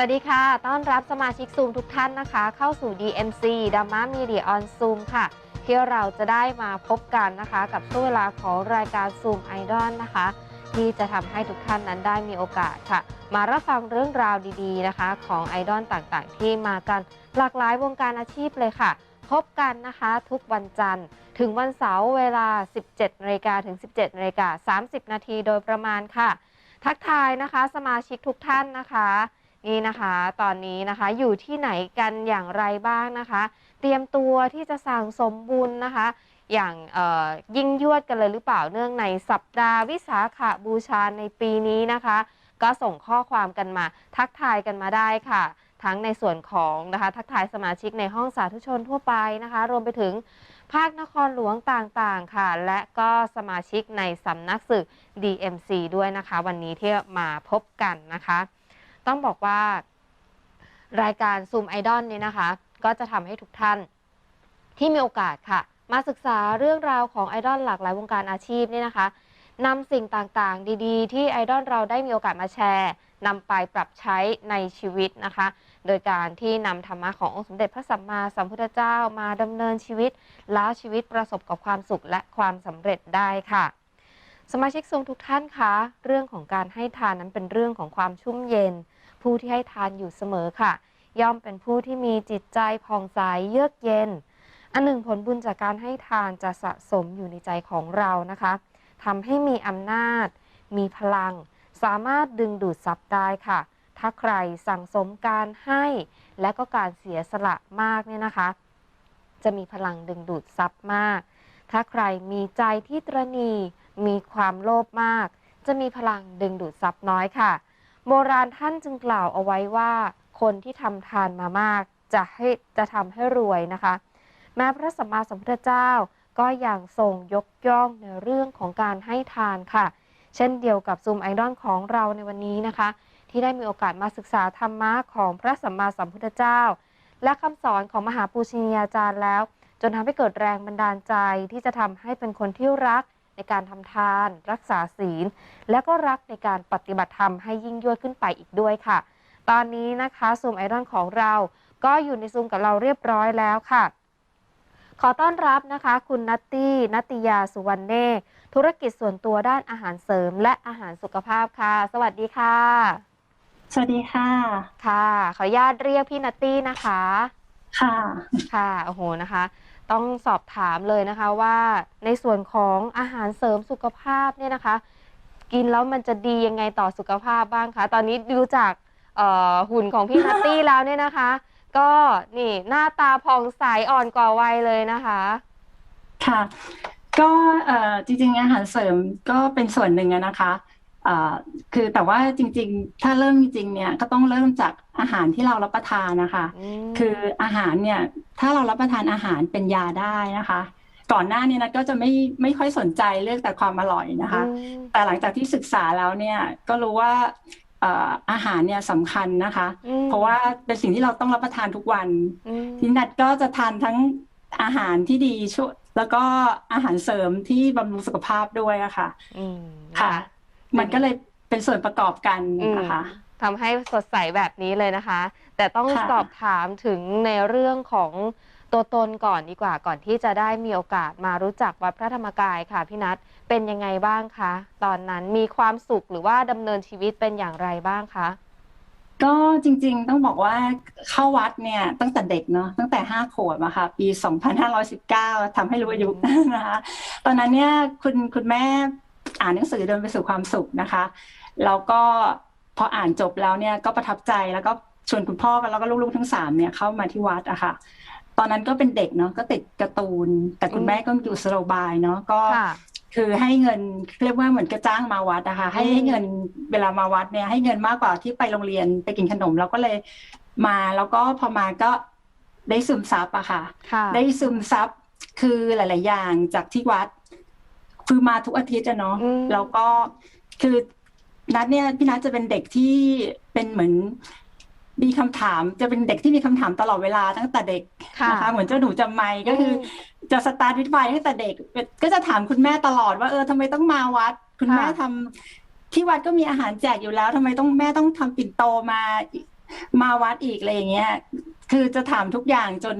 สวัสดีค่ะ ต้อนรับสมาชิกซูมทุกท่านนะคะ เข้าสู่ DMC d a m a Media on Zoom ค่ะ ที่เราจะได้มาพบกันนะคะ กับช่วงเวลาของรายการ Zoom Idol นะคะ ที่จะทำให้ทุกท่านนั้นได้มีโอกาสค่ะ มารับฟังเรื่องราวดีๆนะคะ ของไอดอลต่างๆ ที่มากันหลากหลายวงการอาชีพเลยค่ะ พบกันนะคะทุกวันจันทร์ ถึงวันเสาร์เวลา 17นาฬิกาถึง 17นาฬิกา30 นาทีโดยประมาณค่ะ ทักทายนะคะ สมาชิกทุกท่านนะคะ นี่นะคะ ตอนนี้นะคะอยู่ที่ไหนกันอย่างไรบ้างนะคะ เตรียมตัวที่จะสั่งสมบุญนะคะ อย่างยิ่งยวดกันเลยหรือเปล่าเนื่องในสัปดาห์วิสาขบูชาในปีนี้นะคะ ก็ส่งข้อความกันมา ทักทายกันมาได้ค่ะ ทั้งในส่วนของนะคะทักทายสมาชิกในห้องสาธุชนทั่วไปนะคะ รวมไปถึงภาคนครหลวงต่างๆ ค่ะ และก็สมาชิกในสำนักศึก DMC ด้วยนะคะ วันนี้ที่มาพบกันนะคะ ต้องบอกว่ารายการซูมไอดอลนี้นะคะ ก็จะทำให้ทุกท่านที่มีโอกาสค่ะ มาศึกษาเรื่องราวของไอดอลหลากหลายวงการอาชีพนี่นะคะนำสิ่งต่างๆ ดีๆ ที่ไอดอลเราได้มีโอกาสมาแชร์นำไปปรับใช้ในชีวิตนะคะ โดยการที่นำธรรมะขององค์สมเด็จพระสัมมาสัมพุทธเจ้ามาดำเนินชีวิต แล้วชีวิตประสบกับความสุขและความสำเร็จได้ค่ะ สมาชิกทรงทุกท่านคะ เรื่องของการให้ทานนั้นเป็นเรื่องของความชุ่มเย็น ผู้ที่ให้ทานอยู่เสมอค่ะ ย่อมเป็นผู้ที่มีจิตใจผ่องใสเยือกเย็น อันหนึ่งผลบุญจากการให้ทานจะสะสมอยู่ในใจของเรานะคะทำให้มีอำนาจ มีพลัง สามารถดึงดูดทรัพย์ได้ค่ะ ถ้าใครสั่งสมการให้ และก็การเสียสละมากเนี่ยนะคะ จะมีพลังดึงดูดทรัพย์มาก ถ้าใครมีใจที่ตรณีมีความโลภมาก จะมีพลังดึงดูดทรัพย์น้อยค่ะ โบราณท่านจึงกล่าวเอาไว้ว่า คนที่ทำทานมามากจะให้จะทำให้รวยนะคะ แม้พระสัมมาสัมพุทธเจ้าก็ยังทรงยกย่องในเรื่องของการให้ทานค่ะ เช่นเดียวกับซูมไอดอลของเราในวันนี้นะคะ ที่ได้มีโอกาสมาศึกษาธรรมะของพระสัมมาสัมพุทธเจ้า และคำสอนของมหาปูชนียาจารย์แล้ว จนทำให้เกิดแรงบันดาลใจที่จะทำให้เป็นคนที่รัก ในการทำทาน รักษาศีล และก็รักในการปฏิบัติธรรมให้ยิ่งยวดขึ้นไปอีกด้วยค่ะ ตอนนี้นะคะซูมไอดอลของเรา ก็อยู่ในซูมกับเราเรียบร้อยแล้วค่ะ ขอต้อนรับนะคะ คุณนัตตี้นัตติยาสุวรรณเนกธุรกิจส่วนตัวด้านอาหารเสริม และอาหารสุขภาพค่ะ สวัสดีค่ะ สวัสดีค่ะ ค่ะ ขออนุญาตเรียกพี่นัตตี้นะคะ ค่ะ ค่ะ โอ้โห นะคะ ต้องสอบถามเลยนะคะว่าในส่วนของอาหารเสริมสุขภาพเนี่ยนะคะ กินแล้วมันจะดียังไงต่อสุขภาพบ้างคะ ตอนนี้ดูจากหุ่นของพี่นัตตี้แล้วเนี่ยนะคะ ก็นี่หน้าตาผ่องใสอ่อนกว่าวัยเลยนะคะ ค่ะ ก็จริงๆอาหารเสริมก็เป็นส่วนหนึ่งนะคะ คือแต่ว่าจริง ๆ ถ้าเริ่มจริงๆเนี่ยก็ต้องเริ่มจากอาหารที่เรารับประทานนะคะมคืออาหารเนี่ยถ้าเรารับประทานอาหารเป็นยาได้นะคะ ก่อนหน้านี้นะก็จะไม่ไม่ค่อยสนใจเรื่องแต่ความอร่อยนะคะอืมแต่หลังจากที่ศึกษาแล้วเนี่ยก็รู้ว่าเอ่ออาหารเนี่ยสำคัญนะคะอืมเพราะว่าเป็นสิ่งที่เราต้องรับประทานทุกวันอืมทีนัดก็จะทานทั้งอาหารที่ดีช่วยแล้วก็อาหารเสริมที่บำรุงสุขภาพด้วยอะค่ะอืมค่ะน มันก็เลยเป็นส่วนประกอบกันอืมนะคะทำให้สดใสแบบนี้เลยนะคะ แต่ต้องค่ะสอบถามถึงในเรื่องของตัวตนก่อนดีกว่าก่อนที่จะได้มีโอกาสมารู้จักวัดพระธรรมกายค่ะพี่นัทเป็นยังไงบ้างคะ ตอนนั้นมีความสุขหรือว่าดำเนินชีวิตเป็นอย่างไรบ้างคะก็จริงๆต้องบอกว่าเข้าวัดเนี่ยตั้งแต่เด็กเนาะตั้งแต่ห้าขวบอะค่ะปี 2519ทำให้รู้อายุอืมนะคะ ตอนนั้นเนี่ยคุณคุณแม่ อ่านหนังสือเดินไปสู่ความสุขนะคะ แล้วก็พออ่านจบแล้วเนี่ยก็ประทับใจแล้วก็ชวนคุณพ่อกันแล้วก็ลูกๆทั้งสามเนี่ยเข้ามาที่วัดอะค่ะ ตอนนั้นก็เป็นเด็กเนาะก็ติดการ์ตูน แต่คุณแม่ก็อยู่สโลบายเนาะก็ค่ะคือให้เงินเรียกว่าเหมือนกระจ้างมาวัดนะคะให้อืมให้เงินเวลามาวัดเนี่ยให้เงินมากกว่าที่ไปโรงเรียนไปกินขนมเราก็เลยมาแล้วก็พอมาก็ได้ซึมซับอะค่ะค่ะได้ซึมซับคือหลาย ๆ อย่างจากที่วัด คือมาทุกอาทิตย์อะเนาะอืมแล้วก็คือนัดเนี่ยพี่นัทจะเป็นเด็กที่เป็นเหมือนมีคำถามจะเป็นเด็กที่มีคำถามตลอดเวลาตั้งแต่เด็กค่ะนะคะเหมือนเจ้าหนูจำไม่ก็คืออมจะสตาร์ทวิทไฟตั้งแต่เด็ก ก็จะถามคุณแม่ตลอดว่าเออทำไมต้องมาวัด คุณแม่ค่ะทำที่วัดก็มีอาหารแจกอยู่แล้วทำไมต้องแม่ต้องทำปิ่นโตมามาวัดอีกอะไรอย่างเงี้ย คือจะถามทุกอย่างจน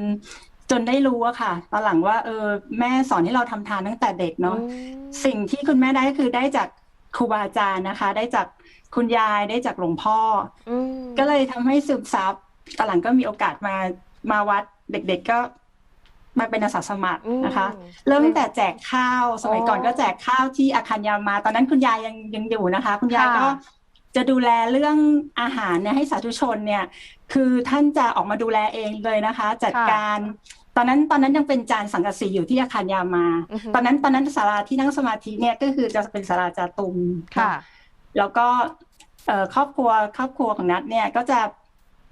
จนได้รู้อะค่ะ ตอนหลังว่า เออ แม่สอนให้เราทำทานตั้งแต่เด็กเนาะอืมสิ่งที่คุณแม่ได้คือได้จากครูบาอาจารย์นะคะ ได้จากคุณยายได้จากหลวงพ่ออืมก็เลยทำให้ซึมซับตอนหลังก็มีโอกาสมามาวัดเด็ก ๆก็มาเป็นอาสาสมัครอืมนะคะ เริ่มตั้งแต่แจกข้าว สมัยก่อนอ๋อก็แจกข้าวที่อาคารยามา ตอนนั้นคุณยายยังยังอยู่นะคะ คุณยายค่ะก็ จะดูแลเรื่องอาหารเนี่ยให้สาธุชนเนี่ย คือท่านจะออกมาดูแลเองเลยนะคะ จัดการตอนนั้นตอนนั้นยังเป็นจานสังกะสีอยู่ที่อาคารยามาอือฮึตอนนั้นตอนนั้นศาลาที่นั่งสมาธิเนี่ยก็คือจะเป็นศาลาจาตุมค่ะ แล้วก็เอ่อครอบครัวครอบครัวของนัดเนี่ยก็จะ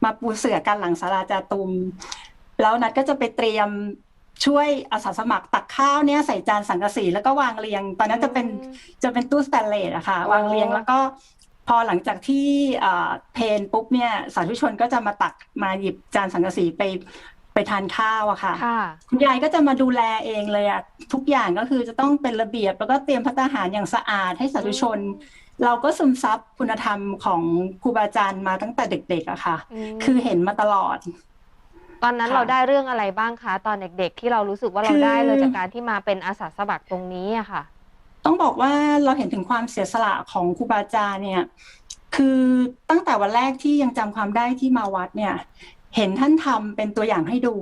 มาปูเสือกันหลังศาลาจาตุม แล้วนัดก็จะไปเตรียมช่วยอาสาสมัครตักข้าวเนี่ยใส่จานสังกะสีแล้วก็วางเรียง ตอนนั้นจะเป็นอืมจะเป็นตู้สแตนเลสอะค่ะอ๋อวางเรียงแล้วก็ พอหลังจากที่เอ่อเพนปุ๊บเนี่ยสาธุชนก็จะมาตักมาหยิบจานสังกะสีไปไปทานข้าวอะค่ะค่ะคุณยายก็จะมาดูแลเองเลยอะทุกอย่างก็คือจะต้องเป็นระเบียบ แล้วก็เตรียมพัตตาหารอย่างสะอาดให้สาธุชน เราก็ซึมซับคุณธรรมของครูบาอาจารย์มาตั้งแต่เด็กๆอะค่ะมคือเห็นมาตลอด ตอนนั้นค่ะเราได้เรื่องอะไรบ้างคะ ตอนเด็กๆ ที่เรารู้สึกว่าเราคือได้เลยจากการที่มาเป็นอาสาสมัครตรงนี้อะค่ะ ต้องบอกว่าเราเห็นถึงความเสียสละของครูบาอาจารย์เนี่ย คือตั้งแต่วันแรกที่ยังจำความได้ที่มาวัดเนี่ย เห็นท่านทำเป็นตัวอย่างให้ดู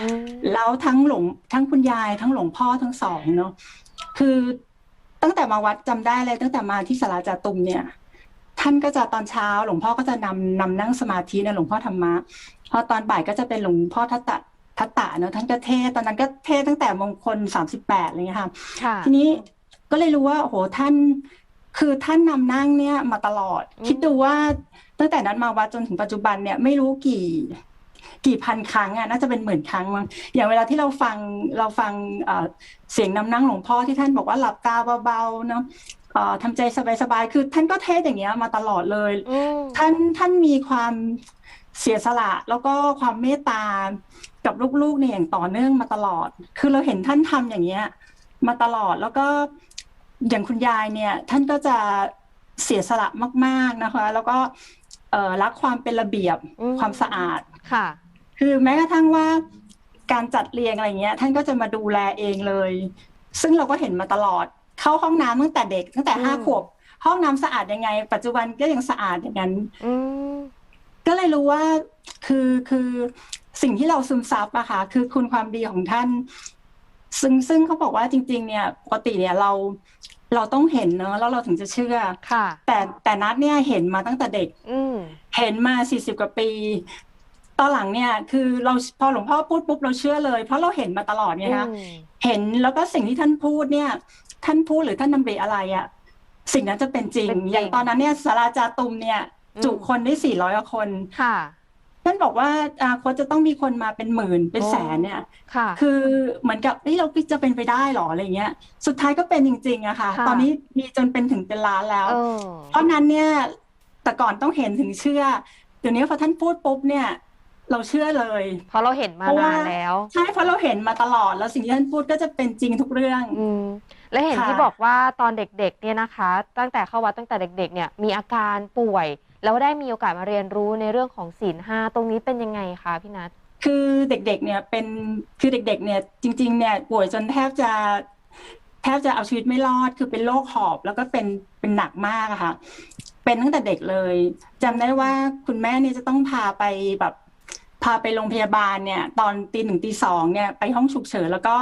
อืมแล้วทั้งหลวงทั้งคุณยายทั้งหลวงพ่อทั้งสองเนาะคือตั้งแต่มาวัดจำได้เลย ตั้งแต่มาที่สาราจาตุมเนี่ย ท่านก็จะตอนเช้า หลวงพ่อก็จะนำนำนั่งสมาธินะหลวงพ่อธรรมะพอตอนบ่ายก็จะเป็นหลวงพ่อทัตตะทัตตะเนาะท่านก็เทศน์ตอนนั้นก็เทศน์ตั้งแต่มงคลสามสิบแปดอะไรเงี้ยค่ะค่ะทีนี้ ก็เลยรู้ว่าโอ้โหท่านคือท่านนำนั่งเนี่ยมาตลอดอืมคิดดูว่าตั้งแต่นั้นมาวัดจนถึงปัจจุบันเนี่ยไม่รู้กี่กี่พันครั้งอะน่าจะเป็นหมื่นครั้งมั้งอย่างเวลาที่เราฟังเราฟังเอ่อเสียงนำนั่งหลวงพ่อที่ท่านบอกว่าหลับตาเบาๆเนาะเอ่อทำใจสบายๆคือท่านก็เทศน์อย่างเงี้ยมาตลอดเลยอืมท่านท่านมีความเสียสละแล้วก็ความเมตตากับลูกๆเนี่ยอย่างต่อเนื่องมาตลอด คือเราเห็นท่านทำอย่างเงี้ย มาตลอดแล้วก็ อย่างคุณยายเนี่ยท่านก็จะเสียสละมาก ๆนะคะ แล้วก็เอ่อรักความเป็นระเบียบอืมความสะอาดค่ะ คือแม้กระทั่งว่าการจัดเรียงอะไรเงี้ย ท่านก็จะมาดูแลเองเลย ซึ่งเราก็เห็นมาตลอด เข้าห้องน้ำตั้งแต่เด็กตั้งแต่อืมห้าขวบห้องน้ำสะอาดยังไง ปัจจุบันก็ยังสะอาดอย่างนั้นอืมก็เลยรู้ว่าคือคือสิ่งที่เราซึมซับอะค่ะคือคุณความดีของท่าน ซึ่งซึ่งเขาบอกว่าจริง ๆ เนี่ยปกติเนี่ยเราเราต้องเห็นเนอะแล้วเราถึงจะเชื่อค่ะ แต่แต่นัดเนี่ยเห็นมาตั้งแต่เด็กอืมเห็นมาสี่สิบกว่าปีตอนหลังเนี่ยคือเราพอหลวงพ่อพูดปุ๊บเราเชื่อเลย เพราะเราเห็นมาตลอดไงคะอืมเห็นแล้วก็สิ่งที่ท่านพูดเนี่ย ท่านพูดหรือท่านนำเบอะไรอะสิ่งนั้นจะเป็นจริงเป็นจริงอย่างตอนนั้นเนี่ยสาราจาตุมเนี่ยอืมจุคนได้สี่ร้อยกว่าคนค่ะ ท่านบอกว่าอนาคตจะต้องมีคนมาเป็นหมื่นเป็นแสนเนี่ยค่ะคือเหมือนกับเฮ้ยเราจะเป็นไปได้หรออะไรเงี้ย สุดท้ายก็เป็นจริงๆอะค่ะค่ะตอนนี้มีจนเป็นถึงเป็นล้านแล้วเออเพราะนั้นเนี่ยแต่ก่อนต้องเห็นถึงเชื่อเดี๋ยวนี้พอท่านพูดปุ๊บเนี่ยเราเชื่อเลย เพราะเราเห็นมาเพราะว่านานแล้ว ใช่เพราะเราเห็นมาตลอดแล้วสิ่งที่ท่านพูดก็จะเป็นจริงทุกเรื่องอืมและเห็นค่ะที่บอกว่าตอนเด็กๆเนี่ยนะคะ ตั้งแต่เข้าวัดตั้งแต่เด็ก ๆ เนี่ยมีอาการป่วย แล้วได้มีโอกาสมาเรียนรู้ในเรื่องของศีลห้าตรงนี้เป็นยังไงคะพี่นัทคือเด็กๆเนี่ยเป็นคือเด็กๆเนี่ยจริงๆเนี่ยป่วยจนแทบจะแทบจะเอาชีวิตไม่รอดคือเป็นโรคหอบ แล้วก็เป็นเป็นหนักมากอะค่ะ เป็นตั้งแต่เด็กเลยจำได้ว่าคุณแม่เนี่ยจะต้องพาไปแบบพาไปโรงพยาบาลเนี่ย ตอนตีหนึ่งตีสองเนี่ยไปห้องฉุกเฉินแล้วก็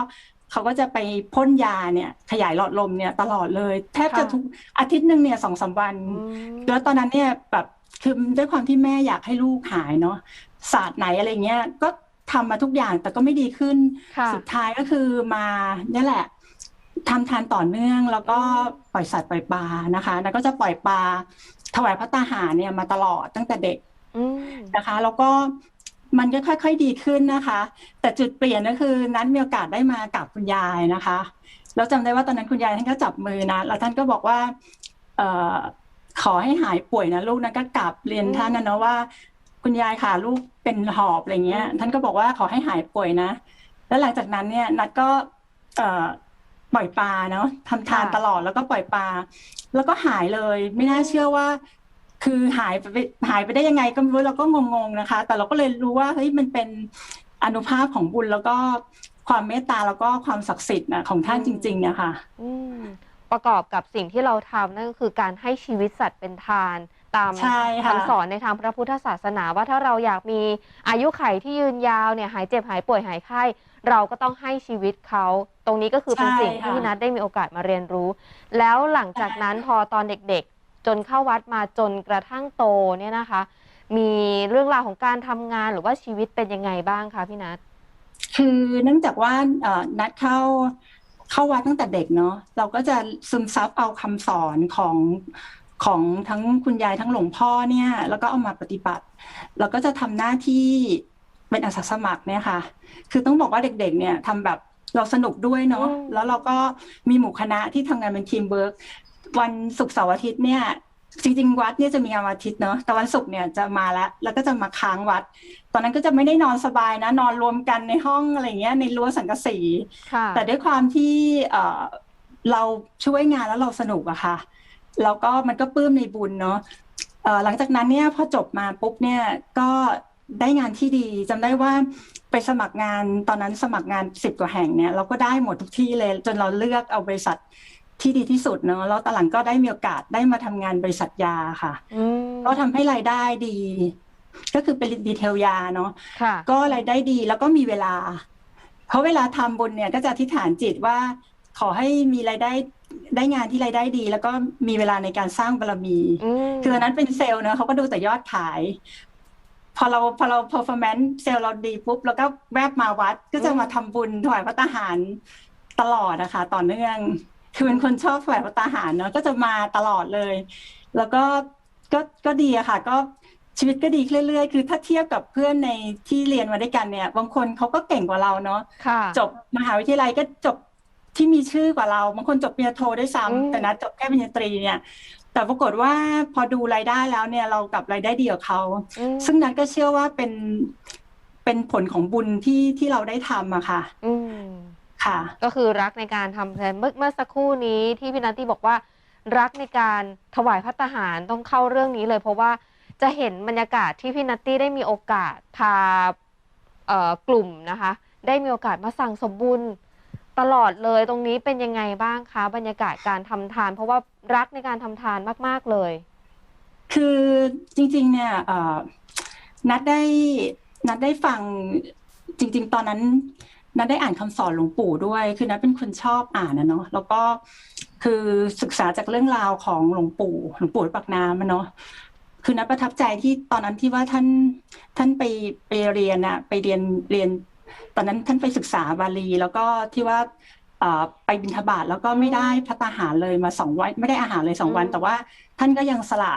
เขาก็จะไปพ่นยาเนี่ย ขยายหลอดลมเนี่ยตลอดเลย แทบจะทุกอาทิตย์หนึ่งเนี่ยสองสามวันอืมแล้วตอนนั้นเนี่ยแบบคือด้วยความที่แม่อยากให้ลูกหายเนาะศาสตร์ไหนอะไรเงี้ย ก็ทำมาทุกอย่างแต่ก็ไม่ดีขึ้นค่ะสุดท้ายก็คือมาเนี่ยแหละทำทานต่อเนื่องแล้วก็ปล่อยสัตว์ปล่อยปลานะคะ แล้วก็จะปล่อยปลาถวายพระตาหารเนี่ยมาตลอดตั้งแต่เด็กอืมนะคะ แล้วก็ มันก็ค่อย ๆ ดีขึ้นนะคะ แต่จุดเปลี่ยนก็คือนั้นมีโอกาสได้มากับคุณยายนะคะแล้วจำได้ว่าตอนนั้นคุณยายท่านก็จับมือนะแล้วท่านก็บอกว่าเอ่อขอให้หายป่วยนะลูกนะก็กลับเรียนท่านนะเนาะว่า คุณยายค่ะลูกเป็นหอบอะไรเงี้ย ท่านก็บอกว่าขอให้หายป่วยนะ แล้วหลังจากนั้นเนี่ยนัดก็เอ่อปล่อยปลาเนาะทำทานค่ะตลอดแล้วก็ปล่อยปลาแล้วก็หายเลย ไม่น่าเชื่อว่า คือหายไปหายไปได้ยังไงก็ไม่รู้เราก็งงๆนะคะ แต่เราก็เลยรู้ว่าเฮ้ยมันเป็นอนุภาพของบุญแล้วก็ความเมตตาแล้วก็ความศักดิ์สิทธิ์นะของท่านจริงๆอะค่ะอืมประกอบกับสิ่งที่เราทำนั่นก็คือการให้ชีวิตสัตว์เป็นทาน ตามใช่ค่ะคำสอนในทางพระพุทธศาสนาว่าถ้าเราอยากมีอายุไขที่ยืนยาวเนี่ยหายเจ็บหายป่วยหายไข้เราก็ต้องให้ชีวิตเขา ตรงนี้ก็คือเป็นใช่สิ่งที่ค่ะพี่นัทได้มีโอกาสมาเรียนรู้ แล้วหลังจากนั้นพอตอนเด็กๆ จนเข้าวัดมาจนกระทั่งโตเนี่ยนะคะ มีเรื่องราวของการทำงานหรือว่าชีวิตเป็นยังไงบ้างคะพี่นัทคือเนื่องจากว่าเอ่อนัดเข้าเข้าวัดตั้งแต่เด็กเนาะเราก็จะซึมซับเอาคำสอนของของทั้งคุณยายทั้งหลวงพ่อเนี่ย แล้วก็เอามาปฏิบัติเราก็จะทำหน้าที่เป็นอาสาสมัครเนี่ยค่ะ คือต้องบอกว่าเด็ก ๆ เนี่ยทำแบบเราสนุกด้วยเนาะอืมแล้วเราก็มีหมู่คณะที่ทำงานเป็นทีมเวิร์ก วันศุกร์เสาร์อาทิตย์เนี่ยจริงๆวัดเนี่ยจะมีงานวันอาทิตย์เนาะแต่วันศุกร์เนี่ยจะมาแล้ว แล้วก็จะมาค้างวัด ตอนนั้นก็จะไม่ได้นอนสบายนะ นอนรวมกันในห้องอะไรเงี้ยในรั้วสังกะสีค่ะแต่ด้วยความที่เอ่อเราช่วยงานแล้วเราสนุกอะค่ะแล้วก็มันก็ปลื้มในบุญเนาะเอ่อหลังจากนั้นเนี่ยพอจบมาปุ๊บเนี่ยก็ได้งานที่ดีจำได้ว่าไปสมัครงานตอนนั้นสมัครงานสิบกว่าแห่งเนี่ยเราก็ได้หมดทุกที่เลย จนเราเลือกเอาบริษัท ที่ดีที่สุดเนาะแล้วตอนหลังก็ได้มีโอกาสได้มาทำงานบริษัทยาค่ะอืมก็ทำให้รายได้ดี ก็คือเป็นดีเทลยาเนาะค่ะก็รายได้ดีแล้วก็มีเวลา เพราะเวลาทำบุญเนี่ยก็จะอธิษฐานจิตว่าขอให้มีรายได้ได้งานที่รายได้ดี แล้วก็มีเวลาในการสร้างบารมีอืมคือตอนนั้นเป็นเซลล์เนอะเขาก็ดูแต่ยอดขาย พอเราพอเรา performance เซลล์เราดีปุ๊บแล้วก็แวบมาวัดก็จะมาทำบุญถวายพระตาหารตลอดนะคะต่อเนื่อง คือเป็นคนชอบถวายพระตาหารเนอะก็จะมาตลอดเลย แล้วก็ก็ก็ดีอะค่ะ ก็ชีวิตก็ดีขึ้นเรื่อยๆ คือถ้าเทียบกับเพื่อนในที่เรียนมาด้วยกันเนี่ยบางคนเขาก็เก่งกว่าเราเนาะค่ะจบมหาวิทยาลัยก็จบที่มีชื่อกว่าเราบางคนจบปริญญาโทด้วยอืมซ้ำแต่นัดจบแค่ปริญญาตรีเนี่ยแต่ปรากฏว่าพอดูรายได้แล้วเนี่ยเรากลับรายได้ดีกว่าเขาอืมซึ่งนัดก็เชื่อว่าเป็นเป็นผลของบุญที่ที่เราได้ทำอะค่ะ อืม ค่ะก็คือรักในการทำแทนเมื่อเมื่อสักครู่นี้ที่พี่นัตตี้บอกว่า รักในการถวายพระตาหารต้องเข้าเรื่องนี้เลย เพราะว่าจะเห็นบรรยากาศที่พี่นัตตี้ได้มีโอกาสพาเอ่อกลุ่มนะคะ ได้มีโอกาสมาสั่งสมบุญตลอดเลยตรงนี้เป็นยังไงบ้างคะบรรยากาศการทำทาน เพราะว่ารักในการทำทานมากๆเลย คือจริงๆเนี่ยเอ่อนัดได้นัดได้ฟังจริง ๆ ตอนนั้น นัดได้อ่านคำสอนหลวงปู่ด้วย คือนัดเป็นคนชอบอ่านนะเนาะแล้วก็คือศึกษาจากเรื่องราวของหลวงปู่หลวงปู่ปากน้ำอะเนาะคือนัดประทับใจที่ตอนนั้นที่ว่าท่านท่านไปไปเรียนอะไปเรียนเรียน ตอนนั้นท่านไปศึกษาบาลี แล้วก็ที่ว่าไปบิณฑบาตแล้วก็ไม่ได้พัตตาหารเลยมาสองวันไม่ได้อาหารเลยสองวัน แต่ว่าท่านก็ยังสละ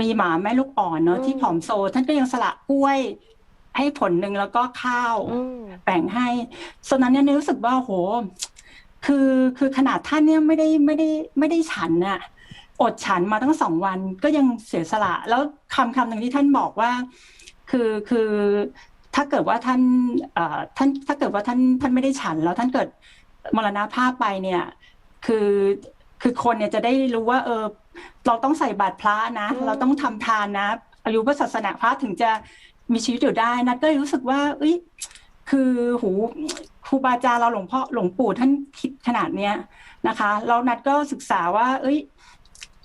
มีหมาแม่ลูกอ่อนเนาะที่ผอมโซ ท่านก็ยังสละกล้วย ให้ผลหนึ่งแล้วก็ข้าวอืมแบ่งให้ส่วนนั้นเนี่ยรู้สึกว่าโห คือคือขนาดท่านเนี่ยไม่ได้ไม่ได้ไม่ได้ฉันน่ะอดฉันมาตั้งสองวันก็ยังเสียสละ แล้วคำคำหนึ่งที่ท่านบอกว่า คือคือถ้าเกิดว่าท่านเอ่อท่านถ้าเกิดว่าท่านท่านไม่ได้ฉัน แล้วท่านเกิดมรณภาพไปเนี่ย คือคือคนเนี่ยจะได้รู้ว่า เออ เราต้องใส่บาตรพระนะอืมเราต้องทำทานนะอายุพระศาสนาพระถึงจะ มีชีวิตอยู่ได้นัดก็เลยรู้สึกว่า เอ้ย คือหูครูบาอาจารย์เราหลวงพ่อหลวงปู่ท่านคิดขนาดเนี้ยนะคะแล้วนัดก็ศึกษาว่า เอ้ย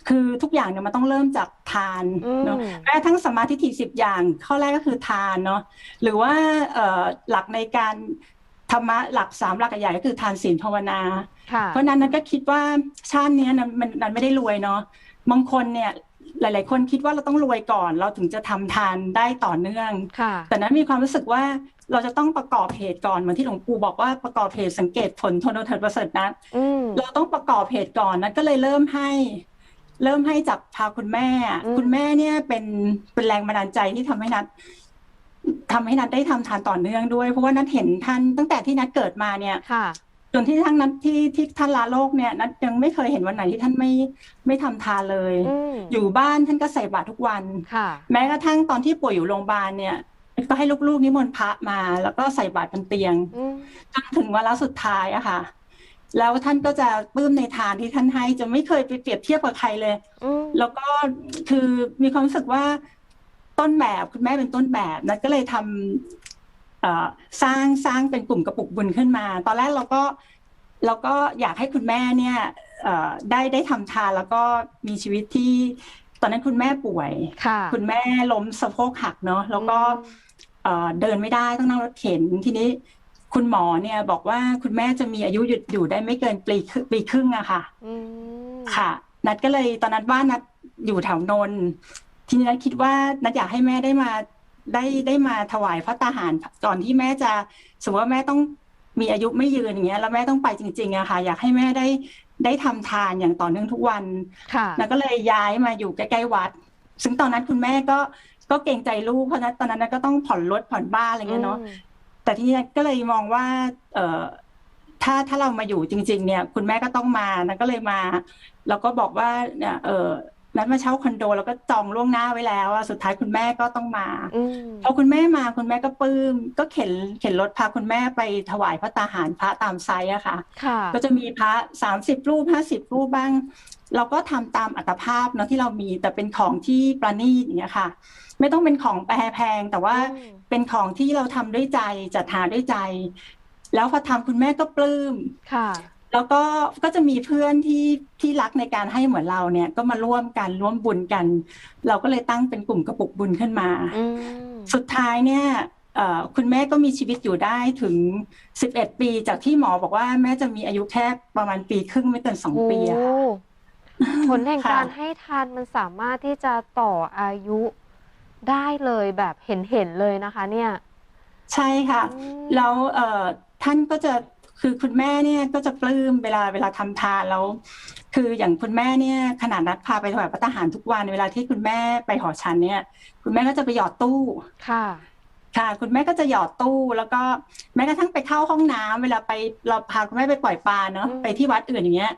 คือทุกอย่างเนี่ยมันต้องเริ่มจากทานอืมเนาะแม้กระทั้งสมมาธิฏฐิสิบอย่าง ข้อแรกก็คือทานเนาะหรือว่าเอ่อหลักในการธรรมะหลักสามหลักใหญ่ก็คือทานศีลภาวนาค่ะเพราะฉะนั้นนันก็คิดว่าชาติเนี้ยนันมันนันไม่ได้รวยเนาะบางคนเนี่ย หลาย ๆ คนคิดว่าเราต้องรวยก่อน เราถึงจะทำทานได้ต่อเนื่องค่ะแต่นั้นมีความรู้สึกว่าเราจะต้องประกอบเหตุก่อนเหมือนที่หลวงปู่บอกว่าประกอบเหตุสังเกตผลทนเอาเถิดประเสริฐนะอืมเราต้องประกอบเหตุก่อนนะก็เลยเริ่มให้ เริ่มให้จากพาคุณแม่อืมคุณแม่เนี่ยเป็นเป็นแรงบันดาลใจที่ทำให้นัดทำให้นัดได้ทำทานต่อเนื่องด้วย เพราะว่านัดเห็นท่านตั้งแต่ที่นัดเกิดมาเนี่ยค่ะ จนที่ทั้งนั้นที่ที่ท่านลาโลกเนี่ยนัดยังไม่เคยเห็นวันไหนที่ท่านไม่ไม่ทำทานเลยอืมอยู่บ้านท่านก็ใส่บาตรทุกวันค่ะแม้กระทั่งตอนที่ป่วยอยู่โรงพยาบาลเนี่ย ก็ให้ลูกๆนิมนต์พระมา แล้วก็ใส่บาตรบนเตียงอืมจนถึงวาระสุดท้ายอะค่ะ แล้วท่านก็จะปลื้มในทานที่ท่านให้จะไม่เคยไปเปรียบเทียบกับใครเลยอืมแล้วก็คือมีความรู้สึกว่าต้นแบบคุณแม่เป็นต้นแบบนัดก็เลยทำเอ่อ สร้างสร้างเป็นกลุ่มกระปุกบุญขึ้นมา ตอนแรกเราก็เราก็อยากให้คุณแม่เนี่ยเอ่อได้ได้ทำทานแล้วก็มีชีวิตที่ตอนนั้นคุณแม่ป่วยค่ะคุณแม่ล้มสะโพกหักเนาะแล้วก็อืมเอ่อเดินไม่ได้ต้องนั่งรถเข็นทีนี้คุณหมอเนี่ยบอกว่าคุณแม่จะมีอายุหยุดอยู่ได้ไม่เกินปีครึ่งปีครึ่งอะค่ะอืมค่ะ นัดก็เลยตอนนั้นบ้านนัดอยู่แถวนนท์ทีนี้นัดคิดว่านัดอยากให้แม่ได้มา ได้ได้มาถวายพระตาหารก่อนที่แม่จะสมมติว่าแม่ต้องมีอายุไม่ยืนอย่างเงี้ยแล้วแม่ต้องไปจริงๆอะค่ะ อยากให้แม่ได้ได้ทำทานอย่างต่อเนื่องทุกวันค่ะนัดก็เลยย้ายมาอยู่ใกล้ๆวัด ซึ่งตอนนั้นคุณแม่ก็ก็เกรงใจลูกเพราะนั้นตอนนั้นนัดก็ต้องผ่อนรถผ่อนบ้านอะไรเงี้ยเนาะอืมแต่ทีนี้ก็เลยมองว่า เอ่อถ้าถ้าเรามาอยู่จริง ๆ เนี่ย คุณแม่ก็ต้องมานะก็เลยมา แล้วก็บอกว่าเนี่ยเออ นัดมาเช่าคอนโดแล้วก็จองล่วงหน้าไว้แล้วอะสุดท้ายคุณแม่ก็ต้องมาอืมพอคุณแม่มาคุณแม่ก็ปลื้ม ก็เข็นเข็นรถพาคุณแม่ไปถวายพระตาหารพระตามไซส์อะค่ะค่ะก็จะมีพระสามสิบรูปห้าสิบรูปบ้าง เราก็ทำตามอัตภาพเนาะที่เรามีแต่เป็นของที่ประณีตอย่างเงี้ยค่ะ ไม่ต้องเป็นของแพงๆแต่ว่าอืมเป็นของที่เราทำด้วยใจจัดหาด้วยใจ แล้วพอทำคุณแม่ก็ปลื้มค่ะ แล้วก็ก็จะมีเพื่อนที่ที่รักในการให้เหมือนเราเนี่ยก็มาร่วมกันร่วมบุญกัน เราก็เลยตั้งเป็นกลุ่มกระปุกบุญขึ้นมาอืมสุดท้ายเนี่ยเอ่อคุณแม่ก็มีชีวิตอยู่ได้ถึง 11 ปี จากที่หมอบอกว่าแม่จะมีอายุแค่ประมาณปีครึ่งไม่เกินสองปีอะค่ะโอ้ผลแห่งค่ะการให้ทานมันสามารถที่จะต่ออายุได้เลยแบบเห็นเห็นๆเลยนะคะ เนี่ย ใช่ค่ะอืมแล้วเอ่อท่านก็จะ คือคุณแม่เนี่ยก็จะปลื้มเวลาเวลาทำทานแล้ว คืออย่างคุณแม่เนี่ยขนาดนัดพาไปถวายพระทหารทุกวันเวลาที่คุณแม่ไปหอฉันเนี่ย คุณแม่ก็จะไปหยอดตู้ค่ะค่ะคุณแม่ก็จะหยอดตู้แล้วก็แม้กระทั่งไปเข้าห้องน้ำเวลาไปเราพาคุณแม่ไปปล่อยปลาเนาะอืมไปที่วัดอื่นอย่างเงี้ย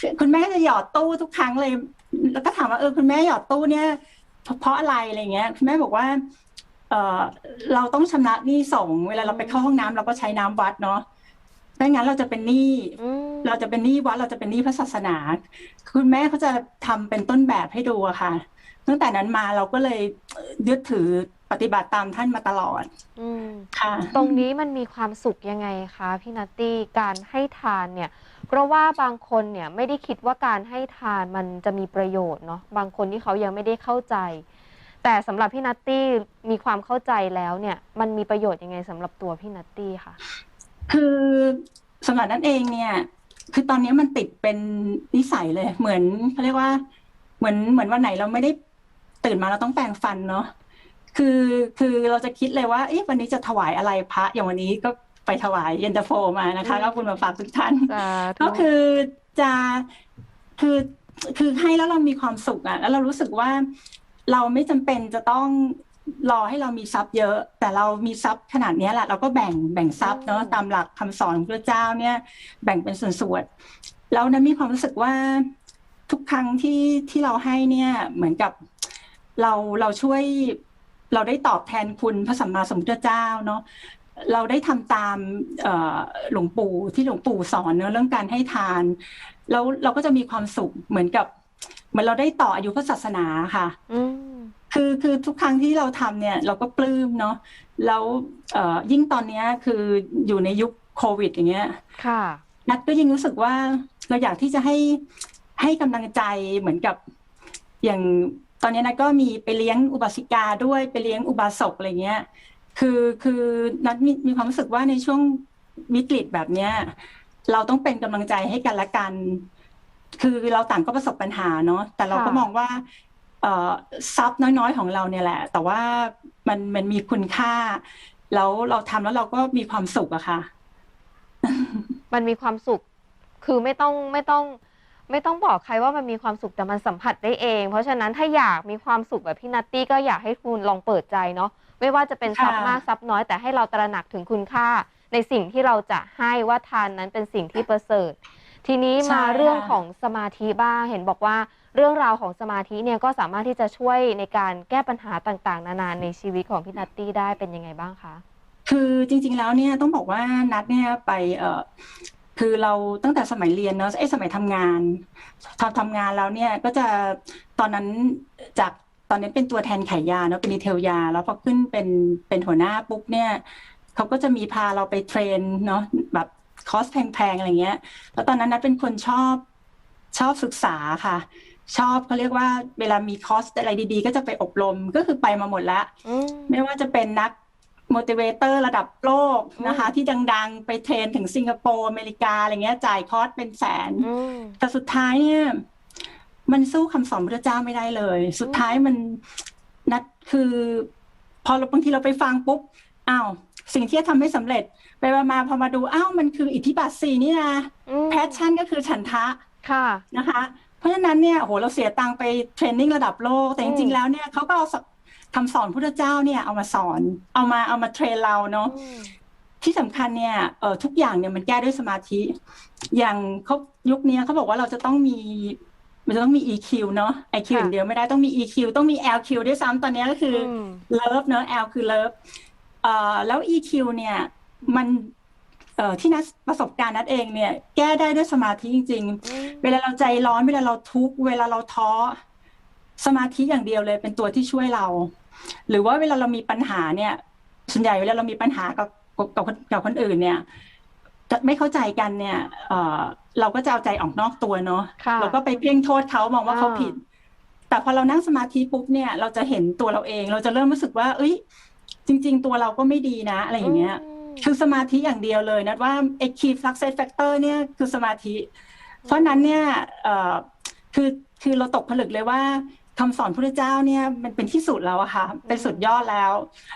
คือคุณแม่ก็จะหยอดตู้ทุกครั้งเลย แล้วก็ถามว่าเออคุณแม่หยอดตู้เนี่ย เพราะเพราะอะไรอะไรเงี้ย คุณแม่บอกว่า เออเราต้องชำระหนี้ส่งฆ์เวลาเราไปเข้าห้องน้ำเราก็ใช้น้ำวัดเนาะ ไม่งั้นเราจะเป็นหนี้อืมเราจะเป็นหนี้วัดเราจะเป็นหนี้พระศาสนา คุณแม่เขาจะทำเป็นต้นแบบให้ดูอะค่ะ ตั้งแต่นั้นมาเราก็เลยยึดถือปฏิบัติตามท่านมาตลอดอืมค่ะ ตรงนี้มันมีความสุขยังไงคะพี่นัตตี้การให้ทานเนี่ย เพราะว่าบางคนเนี่ยไม่ได้คิดว่าการให้ทานมันจะมีประโยชน์เนาะบางคนที่เขายังไม่ได้เข้าใจ แต่สำหรับพี่นัตตี้มีความเข้าใจแล้วเนี่ย มันมีประโยชน์ยังไงสำหรับตัวพี่นัตตี้ค่ะ คือสำหรับนั้นเองเนี่ย คือตอนนี้มันติดเป็นนิสัยเลย เหมือนเขาเรียกว่า เหมือนเหมือนวันไหนเราไม่ได้ตื่นมาเราต้องแปรงฟันเนาะคือคือเราจะคิดเลยว่าเอ๊ะวันนี้จะถวายอะไรพระ อย่างวันนี้ก็ไปถวายเย็นตาโฟมานะคะอืมก็คุณมาฝากทุกท่านสาธุก็คือจะคือคือให้แล้วเรามีความสุขอะแล้วเรารู้สึกว่าเราไม่จำเป็นจะต้อง รอให้เรามีทรัพย์เยอะ แต่เรามีทรัพย์ขนาดเนี้ยแหละเราก็แบ่งแบ่งทรัพย์เนาะตามหลักคำสอนของพระเจ้าเนี่ย แบ่งเป็นส่วนๆแล้วนั้นมีความรู้สึกว่าทุกครั้งที่ที่เราให้เนี่ยเหมือนกับเราเราช่วยเราได้ตอบแทนคุณพระสัมมาสัมพุทธเจ้าเนาะเราได้ทำตามเอ่อหลวงปู่ที่หลวงปู่สอนเนอะเรื่องการให้ทาน แล้วเราก็จะมีความสุขเหมือนกับเหมือนเราได้ต่ออายุพระศาสนาค่ะอืม คือคือทุกครั้งที่เราทำเนี่ยเราก็ปลื้มเนาะแล้วเอ่อยิ่งตอนเนี้ยคืออยู่ในยุคโควิด อย่างเงี้ยค่ะนัดก็ยิ่งรู้สึกว่าเราอยากที่จะให้ให้กำลังใจเหมือนกับอย่างตอนนี้นัดก็มีไปเลี้ยงอุบาสิกาด้วยไปเลี้ยงอุบาสกอะไรเงี้ย คือคือนัดมีมีความรู้สึกว่าในช่วงวิกฤตแบบเนี้ย เราต้องเป็นกำลังใจให้กันและกัน คือเราต่างก็ประสบปัญหาเนาะแต่เราก็ค่ะมองว่า เอ่อทรัพย์น้อยๆของเราเนี่ยแหละ แต่ว่ามันมันมีคุณค่า แล้วเราทำแล้วเราก็มีความสุขอะค่ะ มันมีความสุข คือไม่ต้องไม่ต้อง ไม่ต้องบอกใครว่ามันมีความสุขแต่มันสัมผัสได้เอง เพราะฉะนั้นถ้าอยากมีความสุขแบบพี่นัตตี้ก็อยากให้คุณลองเปิดใจเนาะไม่ว่าจะเป็นทรัพย์ค่ะมากทรัพย์น้อยแต่ให้เราตระหนักถึงคุณค่า ในสิ่งที่เราจะให้ว่าทานนั้นเป็นสิ่งที่ประเสริฐ ทีนี้ใช่มาเรื่องค่ะของสมาธิบ้างเห็นบอกว่า เรื่องราวของสมาธิเนี่ยก็สามารถที่จะช่วยในการแก้ปัญหาต่างๆ นานาในชีวิตของพี่นัตตี้ได้เป็นยังไงบ้างคะ คือจริงๆแล้วเนี่ยต้องบอกว่านัดเนี่ยไปเอ่อคือเราตั้งแต่สมัยเรียนเนาะไอ้สมัยทำงานทำทำงานแล้วเนี่ยก็จะตอนนั้นจากตอนนี้เป็นตัวแทนขายยาเนาะเป็นดีเทลยา แล้วพอขึ้นเป็นเป็นหัวหน้าปุ๊บเนี่ยเขาก็จะมีพาเราไปเทรนเนาะแบบคอร์สแพงๆอะไรเงี้ย แล้วตอนนั้นนัทเป็นคนชอบชอบศึกษาค่ะ ชอบเขาเรียกว่าเวลามีคอร์สอะไรดีๆ ก็จะไปอบรมก็คือไปมาหมดแล้วอืมไม่ว่าจะเป็นนัก motivator ระดับโลกนะคะอืมที่ดังๆ ไปเทรนถึงสิงคโปร์อเมริกาอะไรเงี้ยจ่ายคอร์สเป็นแสนอืมแต่สุดท้ายเนี่ย มันสู้คำสอนพระเจ้าไม่ได้เลย สุดท้ายมันนัดคือ พอเราบางทีเราไปฟังปุ๊บอ้าวสิ่งที่จะทำให้สำเร็จ ไปมาๆพอมาดูอ้าวมันคืออิทธิบาทสี่นี่นะอืมแพชชั่นก็คือฉันทะค่ะนะคะ เพราะฉะนั้นเนี่ยโอ้โหเราเสียตังค์ไปเทรนนิ่งระดับโลก แต่จอืริงมๆแล้วเนี่ยเขาก็เอาคำสอนพุทธเจ้าเนี่ยเอามาสอนเอามาเอามาเทรนเราเนาะอืมที่สำคัญเนี่ยเอ่อทุกอย่างเนี่ยมันแก้ด้วยสมาธิ อย่างเขายุคนี้เขาบอกว่าเราจะต้องมี มันจะต้องมี EQ เนาะ IQ ค่ะอย่างเดียวไม่ได้ต้องมี EQ ต้องมี LQ ด้วยซ้ำตอนนี้ก็คืออม love เนอะ L คือ love เอ่อแล้ว EQ เนี่ย มัน เอ่อที่นัดประสบการณ์นัดเองเนี่ย แก้ได้ด้วยสมาธิจริงๆอืมเวลาเราใจร้อนเวลาเราทุกข์เวลาเราท้อสมาธิอย่างเดียวเลยเป็นตัวที่ช่วยเรา หรือว่าเวลาเรามีปัญหาเนี่ย ส่วนใหญ่เวลาเรามีปัญหากับกับกับคนกับคนอื่นเนี่ยจะไม่เข้าใจกันเนี่ยเอ่อเราก็จะเอาใจออกนอกตัวเนาะค่ะเราก็ไปเพ่งโทษเขามองว่าเขาอ่าผิด แต่พอเรานั่งสมาธิปุ๊บเนี่ย เราจะเห็นตัวเราเอง เราจะเริ่มรู้สึกว่า เอ้ย จริง ๆ ตัวเราก็ไม่ดีนะ อะไรอย่างเงี้ยม คือสมาธิอย่างเดียวเลยนะว่าไอ้ key success factor เนี่ยคือสมาธิ เพราะฉะนั้นเนี่ยเอ่อคือคือเราตกผลึกเลยว่าคำสอนพระเจ้าเนี่ยมันเป็นที่สุดแล้วอะค่ะเป็นสุดยอดแล้ว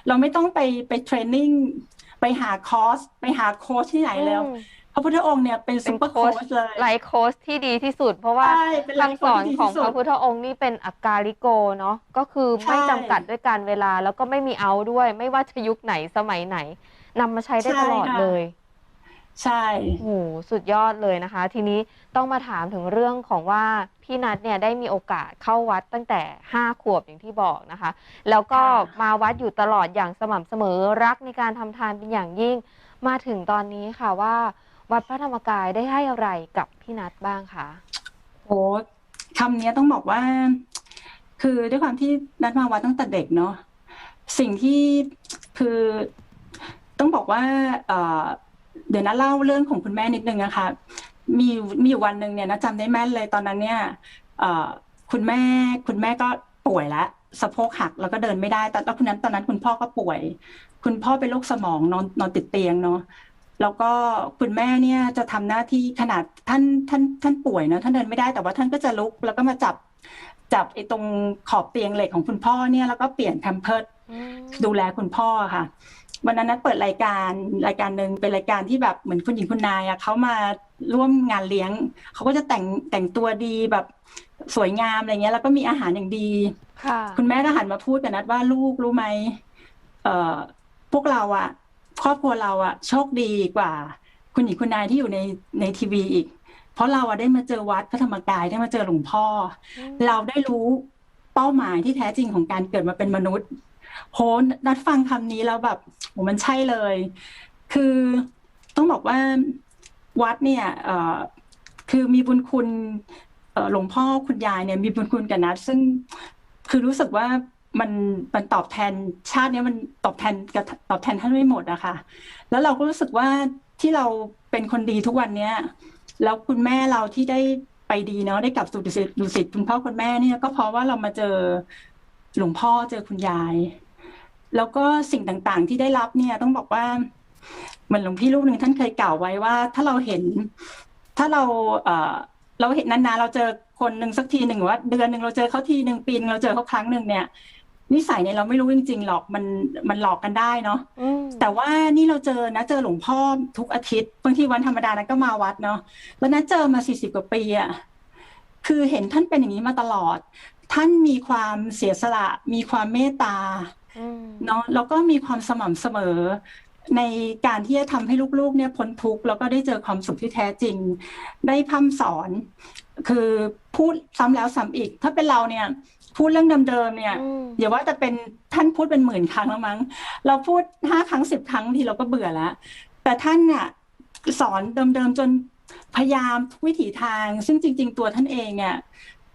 เราไม่ต้องไปไปเทรนนิ่งไปหาคอร์สไปหาโค้ชที่ไหนแล้วอืมพระพุทธองค์เนี่ยเป็นเป็ซุนปเปอร์โค้โค้ชชเลยไลฟ์โค้ชที่ดีที่สุด เพราะว่าใช่เป็นไลฟ์คำสอนโค้ชที่ดีของที่สุพดระพุทธองค์นี่เป็นอักการิโกเนาะก็คือไม่ใช่จำกัดด้วยการเวลาแล้วก็ไม่มีเอาด้วย ไม่ว่าจะยุคไหนสมัยไหน นำมาใช้ได้ใช่ตลอดค่ะ เลย ใช่ โอ้โหสุดยอดเลยนะคะ ทีนี้ต้องมาถามถึงเรื่องของว่าพี่นัทเนี่ยได้มีโอกาสเข้าวัดตั้งแต่ 5 ขวบอย่างที่บอกนะคะ แล้วก็มาวัดอยู่ตลอดอย่างสม่ำเสมอรักในการทำทานเป็นอย่างยิ่ง มาถึงตอนนี้ค่ะว่า วัดพระธรรมกายได้ให้อะไรกับพี่นัทบ้างคะ โอ้คำเนี้ยต้องบอกว่า คือด้วยความที่นัดมาวัดตั้งแต่เด็กเนาะสิ่งที่คือ ต้องบอกว่าเอ่อเดี๋ยวนัดเล่าเรื่องของคุณแม่นิดนึงนะคะ มีอยู่มีอยู่วันหนึ่งเนี่ยนะจำได้แม่นเลยตอนนั้นเนี่ยเอ่อคุณแม่คุณแม่ก็ป่วยแล้วสะโพกหักแล้วก็เดินไม่ได้แต่แล้วคุณนั้นตอนนั้นคุณพ่อก็ป่วย คุณพ่อเป็นโรคสมองนอนนอนติดเตียงเนาะแล้วก็คุณแม่เนี่ยจะทำหน้าที่ขนาดท่านท่านท่านป่วยเนาะท่านเดินไม่ได้แต่ว่าท่านก็จะลุก แล้วก็มาจับจับไอ้ตรงขอบเตียงเหล็กของคุณพ่อเนี่ยแล้วก็เปลี่ยนแพมเพิร์สอืมดูแลคุณพ่อค่ะ วันนั้นนัดเปิดรายการรายการหนึ่งเป็นรายการที่แบบเหมือนคุณหญิงคุณนายอะเขามาร่วมงานเลี้ยง เขาก็จะแต่งแต่งตัวดีแบบสวยงามอะไรเงี้ย แล้วก็มีอาหารอย่างดีค่ะ คุณแม่ก็หันมาพูดกับนัดว่าลูกรู้ไหมเอ่อพวกเราอะครอบครัวเราอะโชคดีกว่า คุณหญิงคุณนายที่อยู่ในในทีวีอีก เพราะเราอะได้มาเจอวัดพระธรรมกายได้มาเจอหลวงพ่อ เราได้รู้เป้าหมายที่แท้จริงของการเกิดมาเป็นมนุษย์ โหนัดฟังคำนี้แล้วแบบโหมันใช่เลย คือต้องบอกว่าวัดเนี่ยคือมีบุญคุณหลวงพ่อคุณยายเนี่ยมีบุญคุณกับนัดซึ่งคือรู้สึกว่ามันมันตอบแทนชาตินี้มันตอบแทนกับตอบแทนท่านไม่หมดอะคะแล้วเราก็รู้สึกว่าที่เราเป็นคนดีทุกวันเนี้ยแล้วคุณแม่เราที่ได้ไปดีเนาะได้กลับสู่ดุสิตดุสิตคุณพ่อคุณแม่เนี่ยก็เพราะว่าเรามาเจอหลวงพ่อเจอคุณยาย แล้วก็สิ่งต่างๆ ที่ได้รับเนี่ยต้องบอกว่าเหมือนหลวงพี่ลูกหนึ่งท่านเคยกล่าวไว้ว่า ถ้าเราเห็น ถ้าเราเออเราเห็นนานๆเราเจอคนหนึ่งสักทีหนึ่งหรือว่า เดือนหนึ่งเราเจอเขาทีหนึ่งปีนึงเราเจอเขาครั้งหนึ่งเนี่ยนิสัยเนี่ยเราไม่รู้จริงๆหรอกมันมันหลอกกันได้เนาะแต่ว่านี่เราเจอนะเจอหลวงพ่อทุกอาทิตย์บางทีวันธรรมดานั้นก็มาวัดเนาะแล้วนั้นเจอมาสี่สิบกว่าปีอะคือเห็นท่านเป็นอย่างนี้มาตลอด ท่านมีความเสียสละ มีความเมตตา เนาะแล้วก็มีความสม่ำเสมอ ในการที่จะทำให้ลูกๆ เนี่ยพ้นทุกข์แล้วก็ได้เจอความสุขที่แท้จริง ได้พร่ำสอน คือพูดซ้ำแล้วซ้ำอีก ถ้าเป็นเราเนี่ยพูดเรื่องเดิมๆเนี่ยอืมอย่าว่าจะเป็นท่านพูดเป็นหมื่นครั้งแล้วมั้ง เราพูดห้าครั้งสิบครั้งทีเราก็เบื่อแล้ว แต่ท่านน่ะสอนเดิมๆจนพยายามทุกวิถีทาง ซึ่งจริง ๆ ตัวท่านเองเนี่ย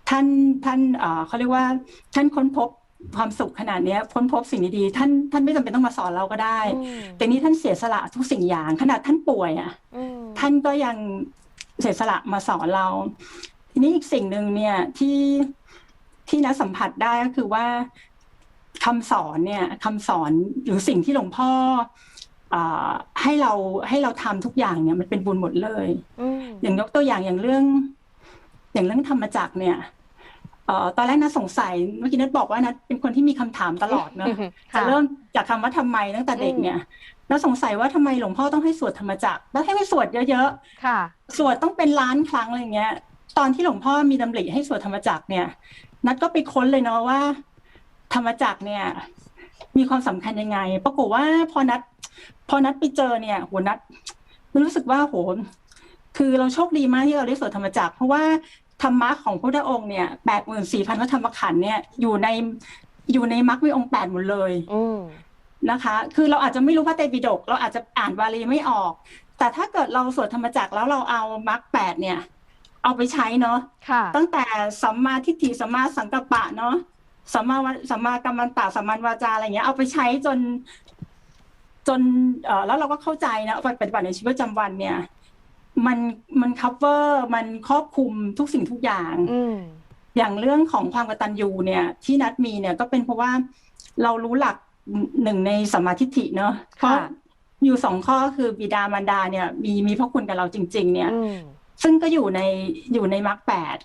ท่านท่านเอ่อเขาเรียกว่าท่านค้นพบ ความสุขขนาดเนี้ยค้นพบสิ่งดีๆท่านท่านไม่จำเป็นต้องมาสอนเราก็ได้อืมแต่นี่ท่านเสียสละทุกสิ่งอย่างขนาดท่านป่วยอะอืมท่านก็ยังเสียสละมาสอนเรา ทีนี้อีกสิ่งหนึ่งเนี่ยที่ที่นักสัมผัสได้ก็คือว่าคำสอนเนี่ยคำสอนหรือสิ่งที่หลวงพ่ออ่าให้เราให้เราทำทุกอย่างเนี่ยมันเป็นบุญหมดเลยอืมอย่างยกตัวอย่างอย่างเรื่อง อย่างเรื่องธรรมจักรเนี่ยเอ่อตอนแรกนัทสงสัยเมื่อกี้นัทบอกว่านัทเป็นคนที่มีคำถามตลอดเนอะจะค่ะเริ่มจากคำว่าทำไมตั้งแต่เด็กเนี่ยแล้วสงสัยว่าทำไมหลวงพ่อต้องให้สวดธรรมจักรแล้วให้ไปสวดเยอะค่ะๆสวดต้องเป็นล้านครั้งอะไรเงี้ย ตอนที่หลวงพ่อมีดำริให้สวดธรรมจักรเนี่ย นัดก็ไปค้นเลยเนาะว่า ธรรมจักรเนี่ย มีความสำคัญยังไง ปรากฏว่าพอนัด พอนัดไปเจอเนี่ยโหนัดรู้สึกว่าโหคือเราโชคดีมากที่เราได้สวดธรรมจักรเพราะว่า ธรรมะของพระพุทธองค์เนี่ยแปดหมื่นสี่พันพระธรรมขันธ์เนี่ยอยู่ในอยู่ในมรรคมีองค์แปดหมดเลยอืมนะคะ คือเราอาจจะไม่รู้พระไตรปิฎกเราอาจจะอ่านบาลีไม่ออก แต่ถ้าเกิดเราสวดธรรมจักรแล้วเราเอามรรคแปดเนี่ย เอาไปใช้เนาะค่ะตั้งแต่สัมมาทิฏฐิสัมมาสังกัปปะเนาะสัมมาวะสัมมากัมมันตะสัมมาวาจาอะไรเงี้ยเอาไปใช้จนจนเอ่อแล้วเราก็เข้าใจนะเอาไปปฏิบัติในชีวิตประจำวันเนี่ย มันมัน cover มันครอบคลุมทุกสิ่งทุกอย่างอืมอย่างเรื่องของความกตัญญูเนี่ย ที่นัดมีเนี่ยก็เป็นเพราะว่าเรารู้หลักหนึ่งในสัมมาทิฏฐิเนอะเพราะอยู่สองข้อคือบิดามารดาเนี่ย มีมีพระคุณกับเราจริง ๆ เนี่ยอืมซึ่งก็อยู่ในอยู่ในมรรคแปด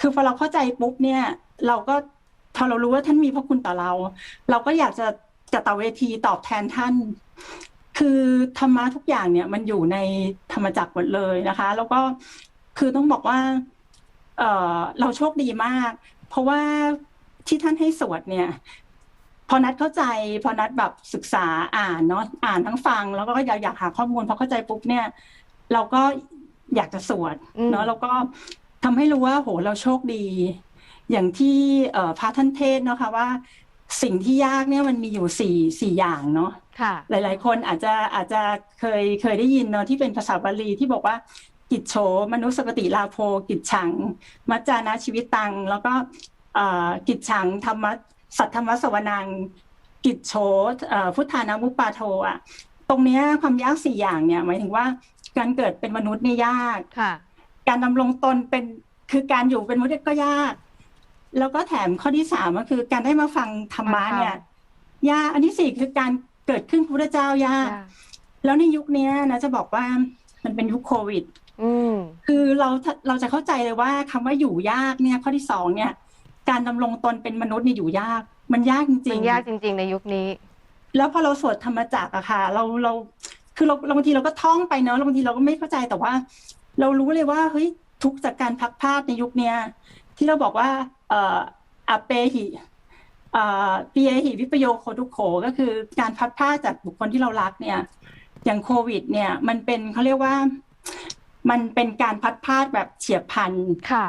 คือพอเราเข้าใจปุ๊บเนี่ย เราก็พอเรารู้ว่าท่านมีพระคุณต่อเรา เราก็อยากจะจะต่อเวทีตอบแทนท่าน คือธรรมะทุกอย่างเนี่ยมันอยู่ในธรรมจักรหมดเลยนะคะ แล้วก็คือต้องบอกว่าเออเราโชคดีมาก เพราะว่าที่ท่านให้สวดเนี่ย พอนัดเข้าใจ พอนัดแบบศึกษาอ่านเนาะอ่านทั้งฟัง แล้วก็อยากอยากหาข้อมูลพอเข้าใจปุ๊บเนี่ย เราก็อยากจะสวดอืมเนาะแล้วก็ทำให้รู้ว่าโหเราโชคดี อย่างที่เอ่อพระท่านเทศน์เนาะค่ะว่า สิ่งที่ยากเนี่ยมันมีอยู่สี่สี่อย่างเนาะค่ะ หลาย ๆ คนอาจจะอาจจะเคยเคยได้ยินเนาะที่เป็นภาษาบาลีที่บอกว่ากิจโฉมนุสกติลาโภกิจฉัง มัจจานะชีวิตตัง แล้วก็เอ่อกิจฉังธรรมะสัทธรรมสวนัง กิจโฉเอ่อพุทธานามุปปาโทอะตรงเนี้ยความยากสี่อย่างเนี่ยหมายถึงว่าการเกิดเป็นมนุษย์เนี่ยยากค่ะการดำรงตนเป็นคือการอยู่เป็นมนุษย์ก็ยาก แล้วก็แถมข้อที่สามก็คือการได้มาฟังธรรมะเนี่ยยากอันที่สี่คือการ เกิดขึ้นพระพุทธเจ้ายากแล้วในยุคเนี้ยนะจะบอกว่ามันเป็นยุคโควิดอืมคือเราเราจะเข้าใจเลยว่าคำว่าอยู่ยากเนี่ยข้อที่สองเนี่ย การดำรงตนเป็นมนุษย์เนี่ยอยู่ยาก มันยากจริมันงยากจริง ๆ ในยุคนี้ๆแล้วพอเราสวดธรรมจักรอะค่ะ เราเราคือเราเราบางทีเราก็ท่องไปเนอะแล้วบางทีเราก็ไม่เข้าใจแต่ว่า เรารู้เลยว่าเฮ้ยทุกข์จากการพักพลาดในยุคเนี้ยที่เราบอกว่า เอ่ออาเปหิเอ่อ ปีเอหิวิปโยโคทุกโขก็คือการพัดพลาดจากบุคคลที่เรารักเนี่ย อย่างโควิด เนี่ย มันเป็นเขาเรียกว่า มันเป็นการพัดพลาดแบบเฉียบพลันค่ะ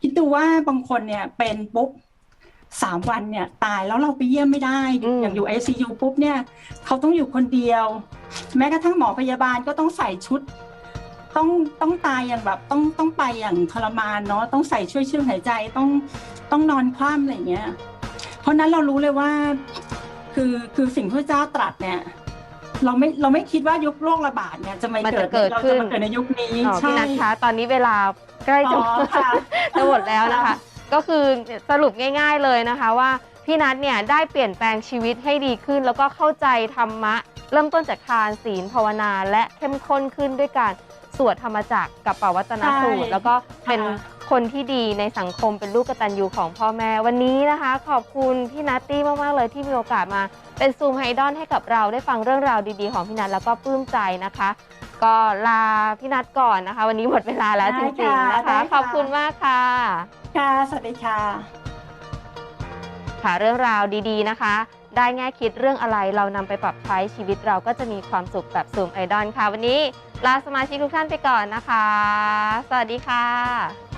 คิดดูว่าบางคนเนี่ยเป็นปุ๊บสามวันเนี่ย ตายแล้วเราไปเยี่ยมไม่ได้อืมอย่างอยู่ไอซียูปุ๊บเนี่ย เขาต้องอยู่คนเดียว แม้กระทั่งหมอพยาบาลก็ต้องใส่ชุด ต้องต้องตายอย่างแบบต้องต้องไปอย่างทรมานเนาะต้องใส่ช่วยเชื่อหายใจต้องต้องนอนคว่ำอะไรอย่างเงี้ย เพราะนั้นเรารู้เลยว่า คือคือสิ่งที่พระเจ้าตรัสเนี่ย เราไม่เราไม่คิดว่ายุคโรคระบาดเนี่ยจะมามันเกิจะดเกิดเราขึ้จะน มาเกิดในยุคนี้อ๋อใช่พี่นัทคะตอนนี้เวลาใกล้จะอ๋อค่ะ จะหมดแล้วนะคะ ก็คือสรุปง่ายๆเลยนะคะว่าพี่นัทเนี่ยได้เปลี่ยนแปลงชีวิตให้ดีขึ้น แล้วก็เข้าใจธรรมะ เริ่มต้นจากทานศีลภาวนา และเข้มข้นขึ้นด้วยการสวดธรรมจักรกับปวัตนสูตร ใช่แล้วก็เป็นค่ะ คนที่ดีในสังคมเป็นลูกกตัญญูของพ่อแม่ วันนี้นะคะ ขอบคุณพี่นัตตี้มากๆเลยที่มีโอกาสมา เป็นซูมไฮดอนให้กับเราได้ฟังเรื่องราวดีๆของพี่นัทแล้วก็ปลื้มใจนะคะ ก็ลาพี่นัทก่อนนะคะ วันนี้หมดเวลาแล้วจได้ริงๆค่ะนะคะได้ค่ะขอบคุณมากค่ะ ค่ะ สวัสดีค่ะ ค่ะเรื่องราวดีๆนะคะ ได้แง่คิดเรื่องอะไรเรานำไปปรับใช้ชีวิตเราก็จะมีความสุขแบบซูมไอดอลค่ะ วันนี้ลาสมาชิกทุกท่านไปก่อนนะคะ สวัสดีค่ะ